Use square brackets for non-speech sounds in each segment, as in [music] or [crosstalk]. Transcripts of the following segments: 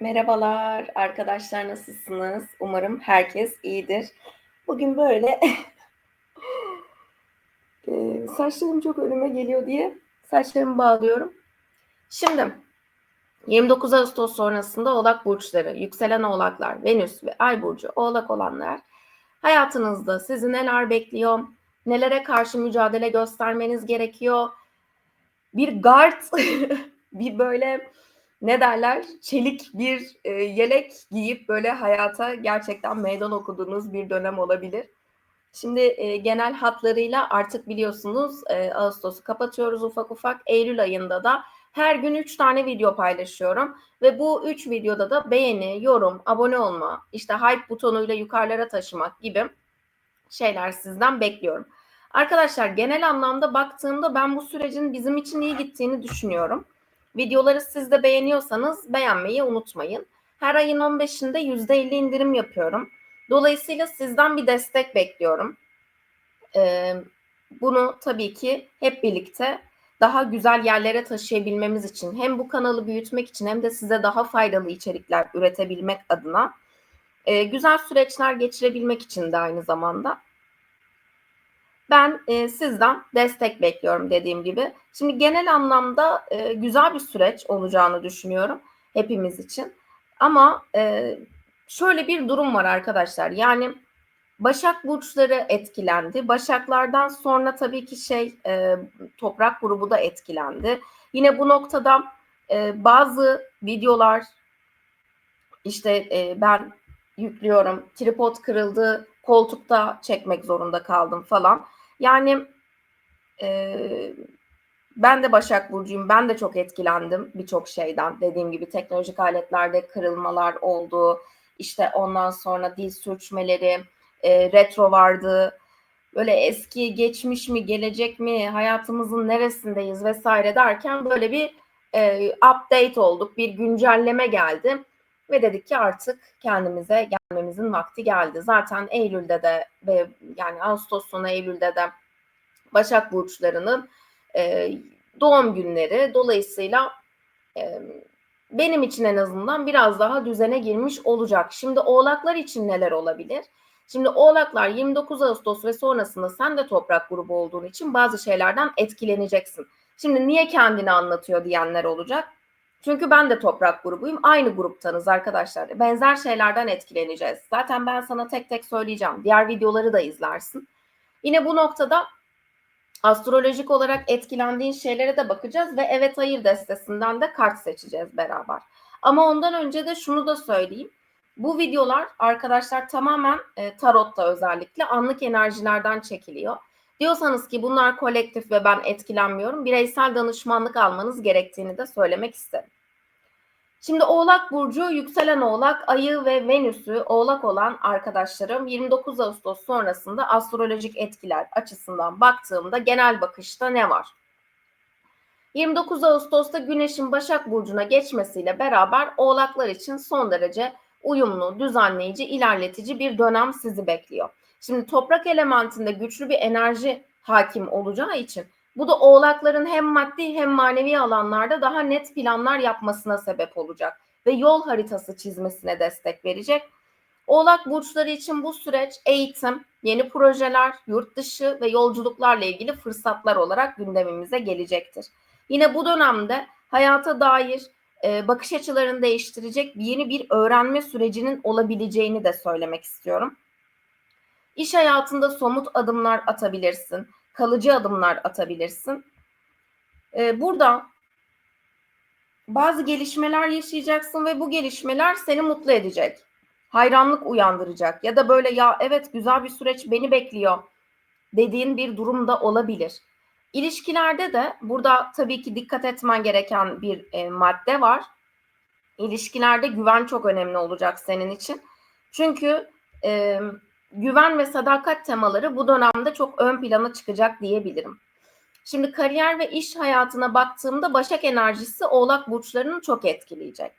Merhabalar arkadaşlar nasılsınız? Umarım herkes iyidir. Bugün böyle [laughs] e, saçlarım çok önüme geliyor diye saçlarımı bağlıyorum. Şimdi 29 Ağustos sonrasında Oğlak burçları, yükselen Oğlaklar, Venüs ve Ay burcu Oğlak olanlar hayatınızda sizi neler bekliyor? Nelere karşı mücadele göstermeniz gerekiyor? Bir gard, [laughs] bir böyle ne derler çelik bir e, yelek giyip böyle hayata gerçekten meydan okuduğunuz bir dönem olabilir. Şimdi e, genel hatlarıyla artık biliyorsunuz e, Ağustos'u kapatıyoruz ufak ufak. Eylül ayında da her gün 3 tane video paylaşıyorum ve bu 3 videoda da beğeni, yorum, abone olma, işte hype butonuyla yukarılara taşımak gibi şeyler sizden bekliyorum. Arkadaşlar genel anlamda baktığımda ben bu sürecin bizim için iyi gittiğini düşünüyorum. Videoları siz de beğeniyorsanız beğenmeyi unutmayın. Her ayın 15'inde %50 indirim yapıyorum. Dolayısıyla sizden bir destek bekliyorum. Ee, bunu tabii ki hep birlikte daha güzel yerlere taşıyabilmemiz için hem bu kanalı büyütmek için hem de size daha faydalı içerikler üretebilmek adına e, güzel süreçler geçirebilmek için de aynı zamanda ben e, sizden destek bekliyorum dediğim gibi. Şimdi genel anlamda e, güzel bir süreç olacağını düşünüyorum hepimiz için. Ama e, şöyle bir durum var arkadaşlar. Yani Başak burçları etkilendi. Başaklardan sonra tabii ki şey e, toprak grubu da etkilendi. Yine bu noktada e, bazı videolar işte e, ben yüklüyorum. Tripod kırıldı, koltukta çekmek zorunda kaldım falan. Yani e, ben de Başak Burcu'yum. Ben de çok etkilendim birçok şeyden. Dediğim gibi teknolojik aletlerde kırılmalar oldu. İşte ondan sonra dil sürçmeleri, e, retro vardı. Böyle eski, geçmiş mi, gelecek mi, hayatımızın neresindeyiz vesaire derken böyle bir e, update olduk. Bir güncelleme geldi. Ve dedik ki artık kendimize gelmemizin vakti geldi. Zaten Eylül'de de ve yani Ağustos sonu Eylül'de de Başak burçlarının e, doğum günleri. Dolayısıyla e, benim için en azından biraz daha düzene girmiş olacak. Şimdi oğlaklar için neler olabilir? Şimdi oğlaklar 29 Ağustos ve sonrasında sen de toprak grubu olduğun için bazı şeylerden etkileneceksin. Şimdi niye kendini anlatıyor diyenler olacak. Çünkü ben de toprak grubuyum. Aynı gruptanız arkadaşlar. Benzer şeylerden etkileneceğiz. Zaten ben sana tek tek söyleyeceğim. Diğer videoları da izlersin. Yine bu noktada astrolojik olarak etkilendiğin şeylere de bakacağız ve evet hayır destesinden de kart seçeceğiz beraber. Ama ondan önce de şunu da söyleyeyim. Bu videolar arkadaşlar tamamen e, tarotta özellikle anlık enerjilerden çekiliyor. Diyorsanız ki bunlar kolektif ve ben etkilenmiyorum, bireysel danışmanlık almanız gerektiğini de söylemek isterim. Şimdi Oğlak Burcu, yükselen Oğlak, Ayı ve Venüs'ü Oğlak olan arkadaşlarım 29 Ağustos sonrasında astrolojik etkiler açısından baktığımda genel bakışta ne var? 29 Ağustos'ta Güneş'in Başak Burcu'na geçmesiyle beraber Oğlaklar için son derece uyumlu, düzenleyici, ilerletici bir dönem sizi bekliyor. Şimdi toprak elementinde güçlü bir enerji hakim olacağı için bu da oğlakların hem maddi hem manevi alanlarda daha net planlar yapmasına sebep olacak ve yol haritası çizmesine destek verecek. Oğlak burçları için bu süreç eğitim, yeni projeler, yurt dışı ve yolculuklarla ilgili fırsatlar olarak gündemimize gelecektir. Yine bu dönemde hayata dair e, bakış açılarını değiştirecek yeni bir öğrenme sürecinin olabileceğini de söylemek istiyorum. İş hayatında somut adımlar atabilirsin, kalıcı adımlar atabilirsin. Ee, burada bazı gelişmeler yaşayacaksın ve bu gelişmeler seni mutlu edecek. Hayranlık uyandıracak ya da böyle ya evet güzel bir süreç beni bekliyor dediğin bir durumda olabilir. İlişkilerde de burada tabii ki dikkat etmen gereken bir e, madde var. İlişkilerde güven çok önemli olacak senin için. Çünkü e, güven ve sadakat temaları bu dönemde çok ön plana çıkacak diyebilirim. Şimdi kariyer ve iş hayatına baktığımda Başak enerjisi Oğlak burçlarını çok etkileyecek.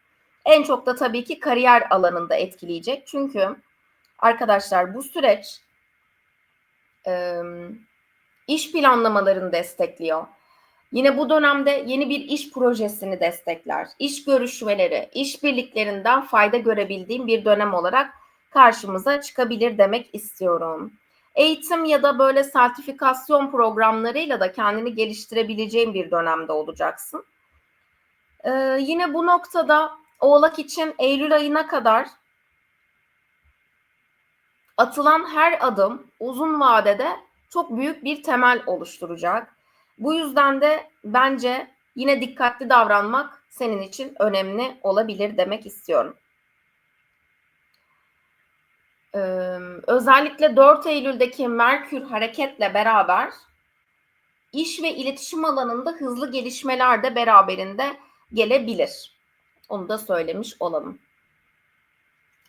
En çok da tabii ki kariyer alanında etkileyecek. Çünkü arkadaşlar bu süreç iş planlamalarını destekliyor. Yine bu dönemde yeni bir iş projesini destekler. İş görüşmeleri, iş birliklerinden fayda görebildiğim bir dönem olarak karşımıza çıkabilir demek istiyorum. Eğitim ya da böyle sertifikasyon programlarıyla da kendini geliştirebileceğin bir dönemde olacaksın. Ee, yine bu noktada Oğlak için Eylül ayına kadar atılan her adım uzun vadede çok büyük bir temel oluşturacak. Bu yüzden de bence yine dikkatli davranmak senin için önemli olabilir demek istiyorum. Özellikle 4 Eylül'deki Merkür hareketle beraber iş ve iletişim alanında hızlı gelişmeler de beraberinde gelebilir. Onu da söylemiş olalım.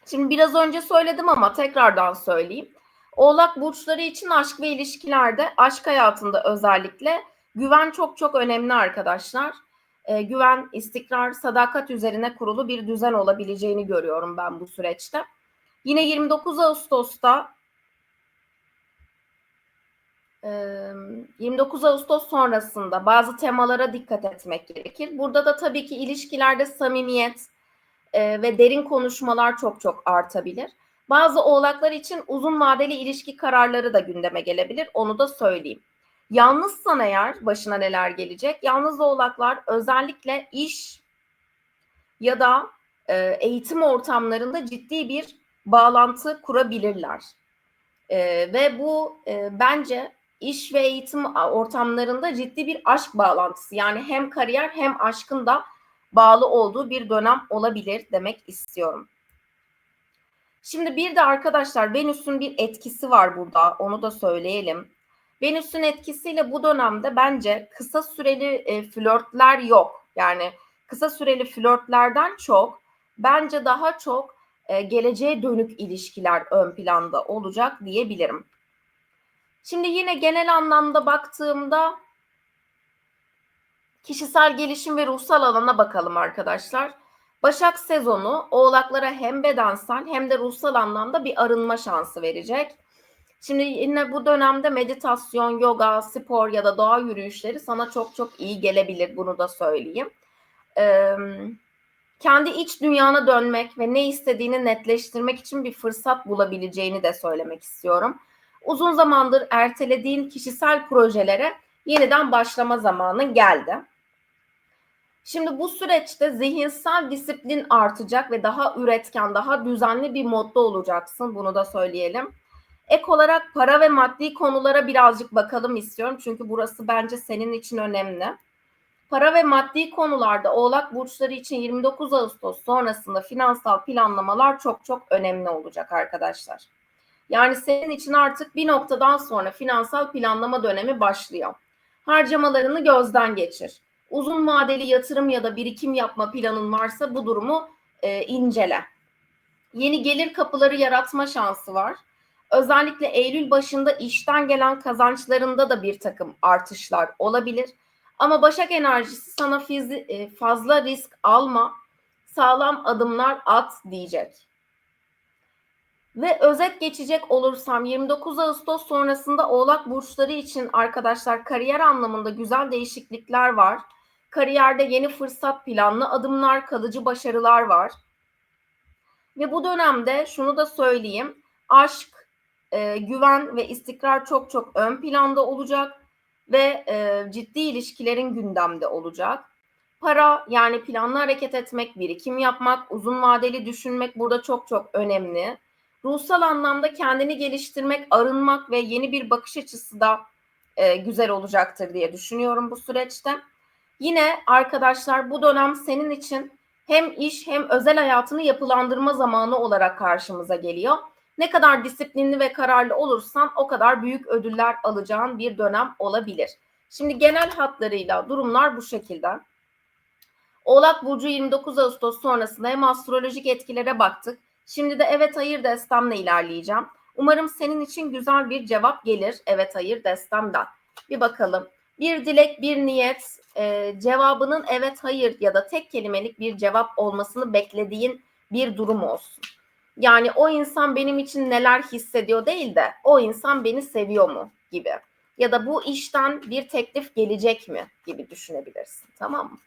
Şimdi biraz önce söyledim ama tekrardan söyleyeyim. Oğlak burçları için aşk ve ilişkilerde, aşk hayatında özellikle güven çok çok önemli arkadaşlar. Ee, güven, istikrar, sadakat üzerine kurulu bir düzen olabileceğini görüyorum ben bu süreçte. Yine 29 Ağustos'ta 29 Ağustos sonrasında bazı temalara dikkat etmek gerekir. Burada da tabii ki ilişkilerde samimiyet ve derin konuşmalar çok çok artabilir. Bazı oğlaklar için uzun vadeli ilişki kararları da gündeme gelebilir. Onu da söyleyeyim. Yalnızsan eğer başına neler gelecek? Yalnız oğlaklar özellikle iş ya da eğitim ortamlarında ciddi bir bağlantı kurabilirler. ve bu bence iş ve eğitim ortamlarında ciddi bir aşk bağlantısı. Yani hem kariyer hem aşkın da bağlı olduğu bir dönem olabilir demek istiyorum. Şimdi bir de arkadaşlar Venüs'ün bir etkisi var burada. Onu da söyleyelim. Venüs'ün etkisiyle bu dönemde bence kısa süreli e, flörtler yok. Yani kısa süreli flörtlerden çok bence daha çok e, geleceğe dönük ilişkiler ön planda olacak diyebilirim. Şimdi yine genel anlamda baktığımda kişisel gelişim ve ruhsal alana bakalım arkadaşlar. Başak sezonu oğlaklara hem bedensel hem de ruhsal anlamda bir arınma şansı verecek. Şimdi yine bu dönemde meditasyon, yoga, spor ya da doğa yürüyüşleri sana çok çok iyi gelebilir. Bunu da söyleyeyim. Ee, kendi iç dünyana dönmek ve ne istediğini netleştirmek için bir fırsat bulabileceğini de söylemek istiyorum uzun zamandır ertelediğin kişisel projelere yeniden başlama zamanı geldi. Şimdi bu süreçte zihinsel disiplin artacak ve daha üretken, daha düzenli bir modda olacaksın. Bunu da söyleyelim. Ek olarak para ve maddi konulara birazcık bakalım istiyorum. Çünkü burası bence senin için önemli. Para ve maddi konularda Oğlak burçları için 29 Ağustos sonrasında finansal planlamalar çok çok önemli olacak arkadaşlar. Yani senin için artık bir noktadan sonra finansal planlama dönemi başlıyor. Harcamalarını gözden geçir. Uzun vadeli yatırım ya da birikim yapma planın varsa bu durumu e, incele. Yeni gelir kapıları yaratma şansı var. Özellikle Eylül başında işten gelen kazançlarında da bir takım artışlar olabilir. Ama Başak enerjisi sana e, fazla risk alma, sağlam adımlar at diyecek. Ve özet geçecek olursam 29 Ağustos sonrasında Oğlak burçları için arkadaşlar kariyer anlamında güzel değişiklikler var. Kariyerde yeni fırsat planlı adımlar, kalıcı başarılar var. Ve bu dönemde şunu da söyleyeyim. Aşk, e, güven ve istikrar çok çok ön planda olacak ve e, ciddi ilişkilerin gündemde olacak. Para yani planlı hareket etmek, birikim yapmak, uzun vadeli düşünmek burada çok çok önemli ruhsal anlamda kendini geliştirmek, arınmak ve yeni bir bakış açısı da e, güzel olacaktır diye düşünüyorum bu süreçte. Yine arkadaşlar bu dönem senin için hem iş hem özel hayatını yapılandırma zamanı olarak karşımıza geliyor. Ne kadar disiplinli ve kararlı olursan o kadar büyük ödüller alacağın bir dönem olabilir. Şimdi genel hatlarıyla durumlar bu şekilde. Oğlak Burcu 29 Ağustos sonrasında hem astrolojik etkilere baktık Şimdi de evet hayır destemle ilerleyeceğim. Umarım senin için güzel bir cevap gelir evet hayır destemden. Bir bakalım. Bir dilek, bir niyet, e, cevabının evet hayır ya da tek kelimelik bir cevap olmasını beklediğin bir durum olsun. Yani o insan benim için neler hissediyor değil de o insan beni seviyor mu gibi. ya da bu işten bir teklif gelecek mi gibi düşünebilirsin. Tamam mı?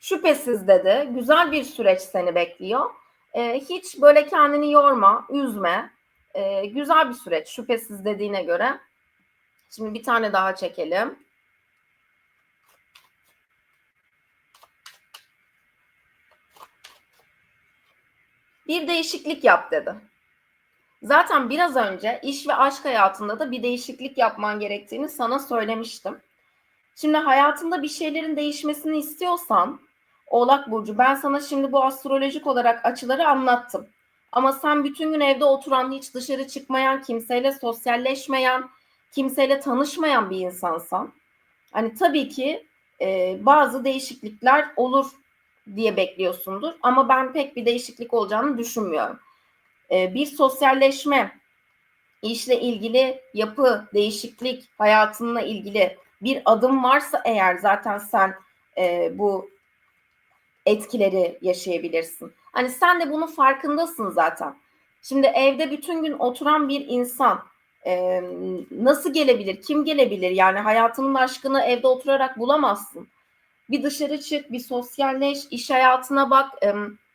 Şüphesiz dedi. Güzel bir süreç seni bekliyor. Ee, hiç böyle kendini yorma, üzme. Ee, güzel bir süreç şüphesiz dediğine göre. Şimdi bir tane daha çekelim. Bir değişiklik yap dedi. Zaten biraz önce iş ve aşk hayatında da bir değişiklik yapman gerektiğini sana söylemiştim. Şimdi hayatında bir şeylerin değişmesini istiyorsan Oğlak Burcu ben sana şimdi bu astrolojik olarak açıları anlattım. Ama sen bütün gün evde oturan, hiç dışarı çıkmayan, kimseyle sosyalleşmeyen, kimseyle tanışmayan bir insansan hani tabii ki e, bazı değişiklikler olur diye bekliyorsundur. Ama ben pek bir değişiklik olacağını düşünmüyorum. E, bir sosyalleşme, işle ilgili yapı, değişiklik, hayatınla ilgili bir adım varsa eğer zaten sen e, bu etkileri yaşayabilirsin. Hani sen de bunun farkındasın zaten. Şimdi evde bütün gün oturan bir insan e, nasıl gelebilir, kim gelebilir? Yani hayatının aşkını evde oturarak bulamazsın. Bir dışarı çık, bir sosyalleş, iş hayatına bak,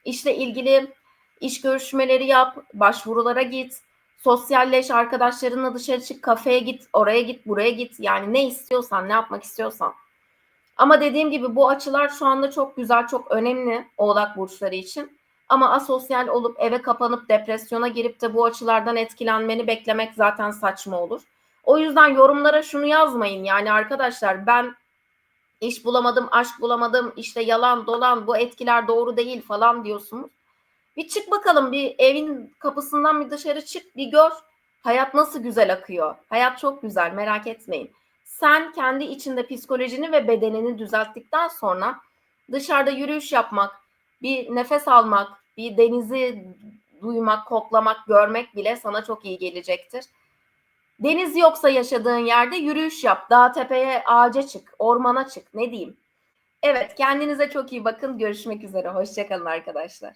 işle ilgili iş görüşmeleri yap, başvurulara git, sosyalleş, arkadaşlarınla dışarı çık, kafeye git, oraya git, buraya git. Yani ne istiyorsan, ne yapmak istiyorsan. Ama dediğim gibi bu açılar şu anda çok güzel, çok önemli Oğlak burçları için. Ama asosyal olup eve kapanıp depresyona girip de bu açılardan etkilenmeni beklemek zaten saçma olur. O yüzden yorumlara şunu yazmayın. Yani arkadaşlar ben iş bulamadım, aşk bulamadım, işte yalan dolan bu etkiler doğru değil falan diyorsunuz. Bir çık bakalım bir evin kapısından bir dışarı çık bir gör. Hayat nasıl güzel akıyor. Hayat çok güzel merak etmeyin. Sen kendi içinde psikolojini ve bedenini düzelttikten sonra dışarıda yürüyüş yapmak, bir nefes almak, bir denizi duymak, koklamak, görmek bile sana çok iyi gelecektir. Deniz yoksa yaşadığın yerde yürüyüş yap. Dağ tepeye, ağaca çık, ormana çık. Ne diyeyim? Evet, kendinize çok iyi bakın. Görüşmek üzere. Hoşçakalın arkadaşlar.